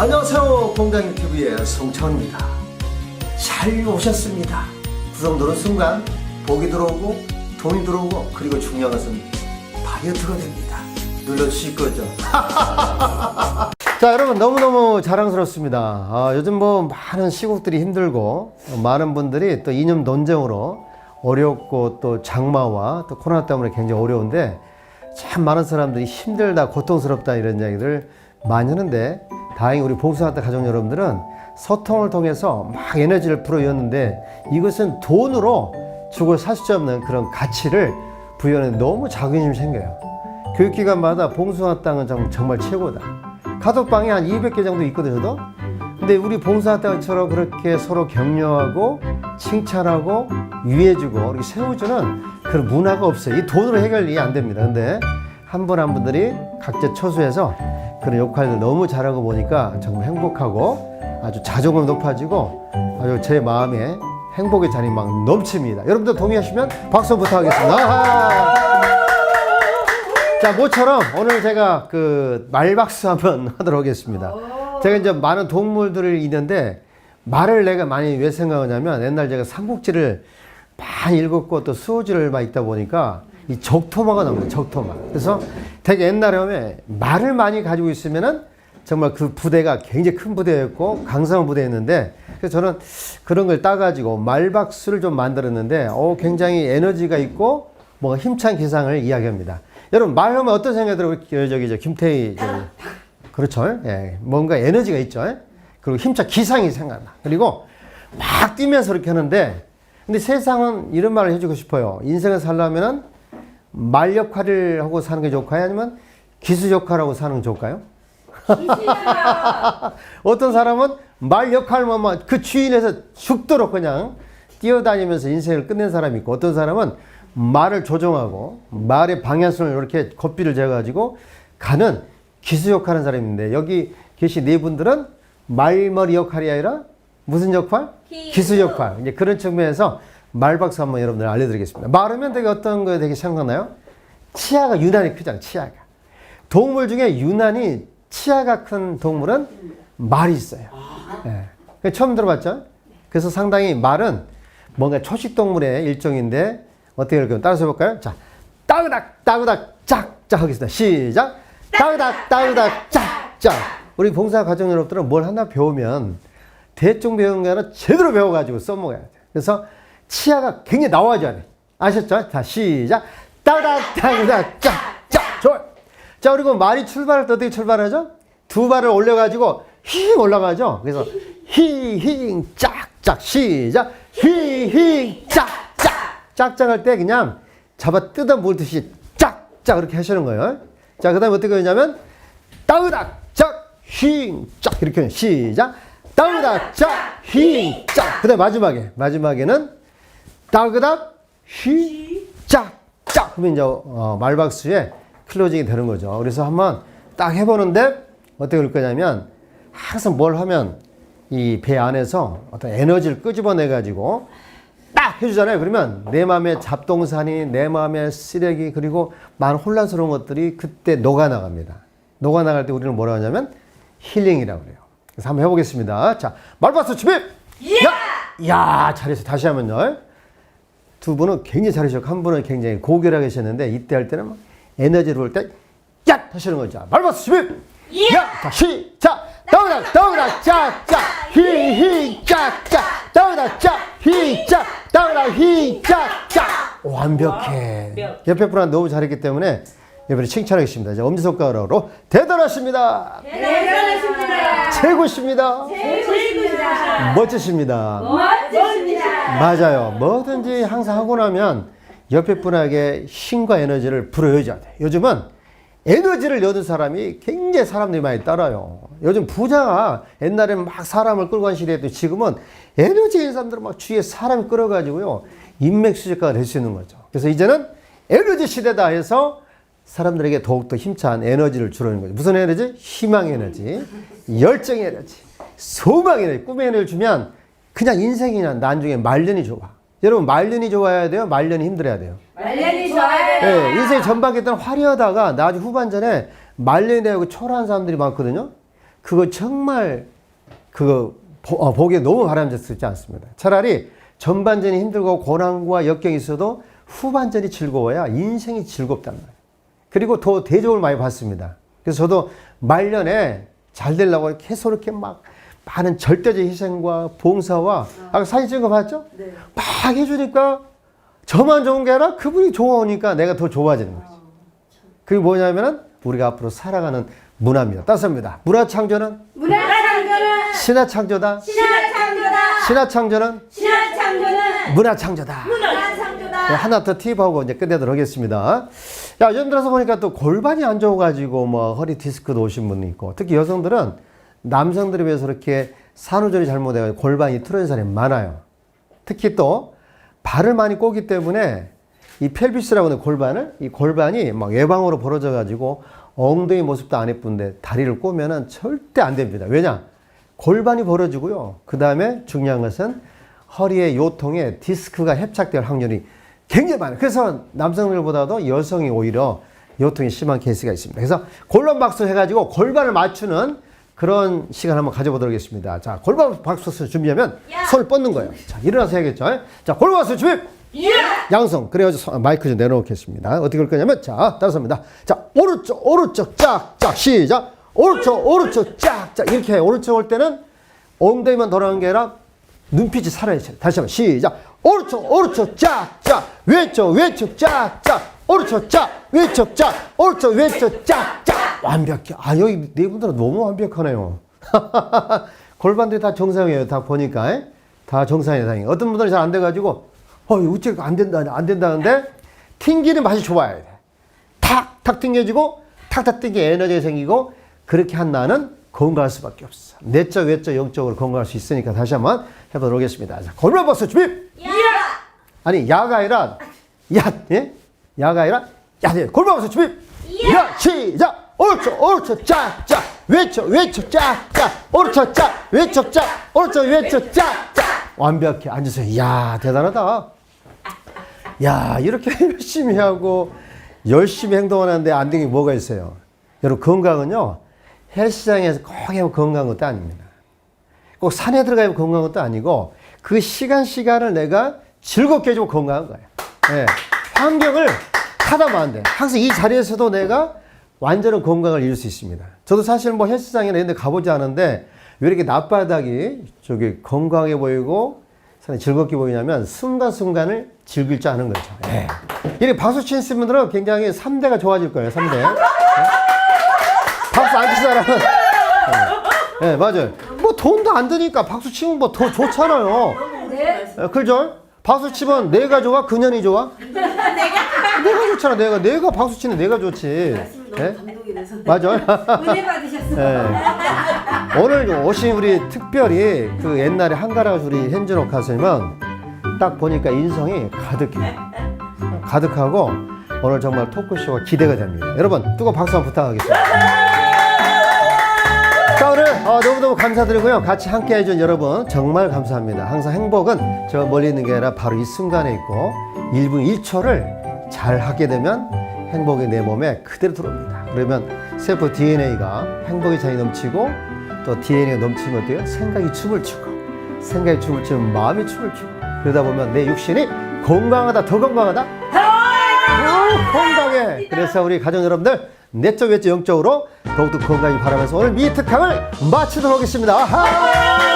안녕하세요. 공장 유튜브의 송차원입니다. 잘 오셨습니다. 구성 누른 순간 복이 들어오고 돈이 들어오고 그리고 중요한 것은 다이어트가 됩니다. 눌러주실 거죠? 자 여러분 너무너무 자랑스럽습니다. 아, 요즘 뭐 많은 시국들이 힘들고 많은 분들이 또 이념 논쟁으로 어렵고 또 장마와 또 코로나 때문에 굉장히 어려운데 참 많은 사람들이 힘들다 고통스럽다 이런 이야기들 많이 하는데 다행히 우리 봉사학대 가족 여러분들은 소통을 통해서 막 에너지를 불어넣는데 이것은 돈으로 주고 살 수 없는 그런 가치를 부여하는 너무 자긍심이 생겨요. 교육기관마다 봉사학당은 정- 정말 최고다. 카톡방에 한 200개 정도 있거든요. 근데 우리 봉사학당처럼 그렇게 서로 격려하고 칭찬하고 위해주고 이렇게 세워주는 그런 문화가 없어요. 이 돈으로 해결이 안 됩니다. 근데 한 분한 분들이 각자 처수해서 그런 역할들 너무 잘하고 보니까 정말 행복하고 아주 자존감 높아지고 아주 제 마음에 행복의 잔이 막 넘칩니다. 여러분들 동의하시면 박수 부탁하겠습니다. 자, 모처럼 오늘 제가 그 말박수 한번 하도록 하겠습니다. 제가 이제 많은 동물들을 있는데 말을 내가 많이 왜 생각하냐면 옛날 제가 삼국지를 많이 읽었고 또 수호지를 막 읽다 보니까 이 적토마가 나옵니다. 적토마. 그래서 되게 옛날에 말을 많이 가지고 있으면은 정말 그 부대가 굉장히 큰 부대였고 강성한 부대였는데 그래서 저는 그런 걸 따가지고 말박수를 좀 만들었는데 어, 굉장히 에너지가 있고 뭔가 힘찬 기상을 이야기합니다. 여러분 말하면 어떤 생각이 들어요? 저기 저 김태희 저기. 그렇죠. 예. 뭔가 에너지가 있죠. 예? 그리고 힘찬 기상이 생각나. 그리고 막 뛰면서 이렇게 하는데 근데 세상은 이런 말을 해주고 싶어요. 인생을 살려면은 말 역할을 하고 사는 게 좋을까요? 아니면 기수 역할하고 사는 게 좋을까요? 어떤 사람은 말 역할만 막그 주인에서 죽도록 그냥 뛰어다니면서 인생을 끝낸 사람이 있고 어떤 사람은 말을 조종하고 말의 방향성을 이렇게 겉비를 재가지고 가는 기수 역할하는 사람이 있는데 여기 계신 네 분들은 말머리 역할이 아니라 무슨 역할? 기수 역할. 이제 그런 측면에서 말박수 한번 여러분들 알려드리겠습니다. 말하면 되게 어떤 거에 되게 생각나요? 치아가 유난히 크잖아요. 치아가. 동물 중에 유난히 치아가 큰 동물은 말이 있어요. 예. 처음 들어봤죠? 그래서 상당히 말은 뭔가 초식 동물의 일종인데 어떻게 이렇게 따라서 해볼까요? 자, 따그닥 따그닥 짝짝 하겠습니다. 시작. 따그닥 따그닥 짝짝. 우리 봉사 가정 여러분들은 뭘 하나 배우면 대충 배우는 게 아니라 제대로 배워가지고 써먹어야 돼. 그래서 치아가 굉장히 나와줘야 돼. 아셨죠? 자, 시작. 따그닥 따그닥 짝짝. 좋아요. 자, 그리고 말이 출발할 때 어떻게 출발하죠? 두 발을 올려가지고 휙 올라가죠. 그래서 히힝 짝짝 시작 히힝 짝짝 짝짝 할 때 그냥 잡아 뜯어 물듯이 짝짝 그렇게 하시는 거예요. 자, 그 다음에 어떻게 하냐면 따으닥 짝힝짝 이렇게. 시작 따으닥 짝힝짝 그 다음 마지막에 마지막에는 따그닥 휘짝 짝 그러면 이제 어, 말박수에 클로징이 되는 거죠. 그래서 한번 딱 해보는데 어떻게 할 거냐면 항상 뭘 하면 이 배 안에서 어떤 에너지를 끄집어내 가지고 딱 해주잖아요. 그러면 내 마음의 잡동사니 내 마음의 쓰레기 그리고 많은 혼란스러운 것들이 그때 녹아 나갑니다. 녹아 나갈 때 우리는 뭐라 하냐면 힐링이라고 그래요. 그래서 한번 해보겠습니다. 자, 말박수 준비! 야! 야, 잘했어. 다시 하면요. 두 분은 굉장히 잘하셨고 한 분은 굉장히 고결하게 하셨는데 이때 할 때는 막 에너지를 올때 야! 하시는 거죠. 말박수 준비! 야! 자, 시작! 따그닥 따그닥 짝짝 히히 짝짝 따그닥 짝 히짝 따그닥 히 짝짝 완벽해. 옆에 분한테 너무 잘했기 때문에 이번에 칭찬하겠습니다. 자, 엄지손가락으로 대단하십니다. 대단하십니다. 최고십니다. 최고십니다. 멋지십니다. 맞아요. 뭐든지 항상 하고 나면 옆에 분에게 힘과 에너지를 불어줘야 돼. 요즘은 에너지를 여는 사람이 굉장히 사람들이 많이 따라요. 요즘 부자가 옛날에는 막 사람을 끌고 간 시대에도 지금은 에너지 있는 사람들은 막 주위에 사람 끌어가지고요. 인맥수직가가 될 수 있는 거죠. 그래서 이제는 에너지 시대다 해서 사람들에게 더욱더 힘찬 에너지를 주는 거죠. 무슨 에너지? 희망 에너지, 열정 에너지, 소망 에너지, 꿈의 에너지를 주면 그냥 인생이나 나중에 말년이 좋아. 여러분 말년이 좋아야 돼요? 말년이 힘들어야 돼요? 말년이 좋아야 돼요. 예, 인생 전반기 때는 화려하다가 나중에 후반전에 말년이 되고 초라한 사람들이 많거든요. 그거 정말 그거 보, 어, 보기에 너무 바람직스럽지 않습니다. 차라리 전반전이 힘들고 고난과 역경이 있어도 후반전이 즐거워야 인생이 즐겁단 말이에요. 그리고 더 대접을 많이 받습니다. 그래서 저도 말년에 잘 되려고 계속 이렇게 막 많은 절대적 희생과 봉사와 아까 사진 찍은 거 봤죠? 네. 막 해주니까 저만 좋은 게 아니라 그분이 좋아오니까 내가 더 좋아지는 거지. 그게 뭐냐면은 우리가 앞으로 살아가는 문화입니다. 따스합니다. 문화 창조는 문화 창조는 신화 창조다. 신화 창조다. 신화 창조는 신화 창조는 문화 창조다. 네, 문화 창조다. 하나 더 팁하고 이제 끝내도록 하겠습니다. 야, 요즘 들어서 보니까 또 골반이 안 좋아가지고 뭐 허리 디스크도 오신 분이 있고 특히 여성들은 남성들에 비해서 이렇게 산후조리 잘못해가지고 골반이 틀어진 사람이 많아요. 특히 또 발을 많이 꼬기 때문에 이 펠비스라고 하는 골반을 이 골반이 막 외방으로 벌어져 가지고 엉덩이 모습도 안 예쁜데 다리를 꼬면은 절대 안 됩니다. 왜냐? 골반이 벌어지고요. 그 다음에 중요한 것은 허리의 요통에 디스크가 협착될 확률이 굉장히 많아요. 그래서 남성들보다도 여성이 오히려 요통이 심한 케이스가 있습니다. 그래서 골반 박수 해가지고 골반을 맞추는 그런 시간 한번 가져보도록 하겠습니다. 자, 골반 박수 준비하면 손을 뻗는 거예요. 자, 일어나서 해야겠죠. 자, 골반 박수 준비! 양성. 그래가지고 손- 마이크 좀 내려놓겠습니다. 어떻게 할 거냐면, 자, 따라서입니다. 자, 오른쪽, 오른쪽, 짝, 짝, 시작. 오른쪽, 오른쪽, 짝, 짝. 이렇게 해요. 오른쪽 올 때는 엉덩이만 돌아가는 게 아니라 눈빛이 살아야 돼요. 다시 한번 시작. 오른쪽, 오른쪽, 짝, 짝. 왼쪽, 왼쪽, 짝, 짝. 오른쪽, 짝, 왼쪽, 짝. 오른쪽, 왼쪽, 짝, 짝. 완벽해. 아, 여기 네 분들은 너무 완벽하네요. 골반들이 다 정상이에요. 다 보니까. 에? 다 정상이에요. 다행히. 어떤 분들은 잘 안 돼가지고, 어, 우체가 안 된다, 안 된다는데, 튕기는 맛이 좋아야 돼. 탁, 탁 튕겨지고, 탁 탁 튕겨 에너지가 생기고, 그렇게 한 나는 건강할 수밖에 없어. 내적, 외적, 영적으로 건강할 수 있으니까 다시 한번 해보도록 하겠습니다. 자, 골반 박수 준비! 아니, 야가 아니라, 야, 예? 야가 아니라, 야, 네. 골반 박수 준비! 야, 시작! 오른쪽, 오른쪽, 짝, 짝! 왼쪽, 왼쪽, 짝, 짝! 오른쪽, 짝! 왼쪽, 짝! 오른쪽, 왼쪽, 짝, 짝! 완벽해. 앉으세요. 이야, 대단하다. 야, 이렇게 열심히 하고, 열심히 행동하는데 안 되는 게 뭐가 있어요? 여러분, 건강은요, 헬스장에서 꼭 해면 건강한 것도 아닙니다. 꼭 산에 들어가면 건강한 것도 아니고 그 시간 시간을 내가 즐겁게 해주면 건강한 거예요. 예. 환경을 타다면 안 돼. 항상 이 자리에서도 내가 완전한 건강을 이룰 수 있습니다. 저도 사실 뭐 헬스장이나 이런 데 가보지 않은데 왜 이렇게 낮바닥이 저기 건강해 보이고 상당히 즐겁게 보이냐면 순간순간을 즐길 줄 아는 거죠. 예. 이렇게 박수 치는 분들은 굉장히 3대가 좋아질 거예요. 3대. 예? 박수 안 치는 사람은 예, 네, 맞아요. 뭐 돈도 안 드니까 박수 치면 뭐 더 좋잖아요. 네. 예, 그죠? 박수 치면 내가 좋아, 그년이 좋아? 내가 좋잖아, 내가. 내가 박수 치는 내가 좋지. 예? 감동이 돼서 맞아요. 은혜 받으셨어요. 예. 오늘 오신 우리 특별히 그 옛날에 한가락 우리 현준옥 가수님은 딱 보니까 인성이 가득해요. 가득하고 오늘 정말 토크쇼가 기대가 됩니다. 여러분, 뜨거운 박수 한번 부탁하겠습니다. 자 오늘 어, 너무너무 감사드리고요 같이 함께 해준 여러분 정말 감사합니다 항상 행복은 저 멀리 있는 게 아니라 바로 이 순간에 있고 1분 1초를 잘 하게 되면 행복이 내 몸에 그대로 들어옵니다 그러면 세포 DNA가 행복이 장이 넘치고 또 DNA가 넘치면 어때요? 생각이 춤을 추고 생각이 춤을 추면 마음이 춤을 추고 그러다 보면 내 육신이 건강하다 더 건강하다 오, 건강해. 그래서 우리 가족 여러분들 내적 외적 영적으로 더욱더 건강히 바라면서 오늘 미특강을 마치도록 하겠습니다. 아하!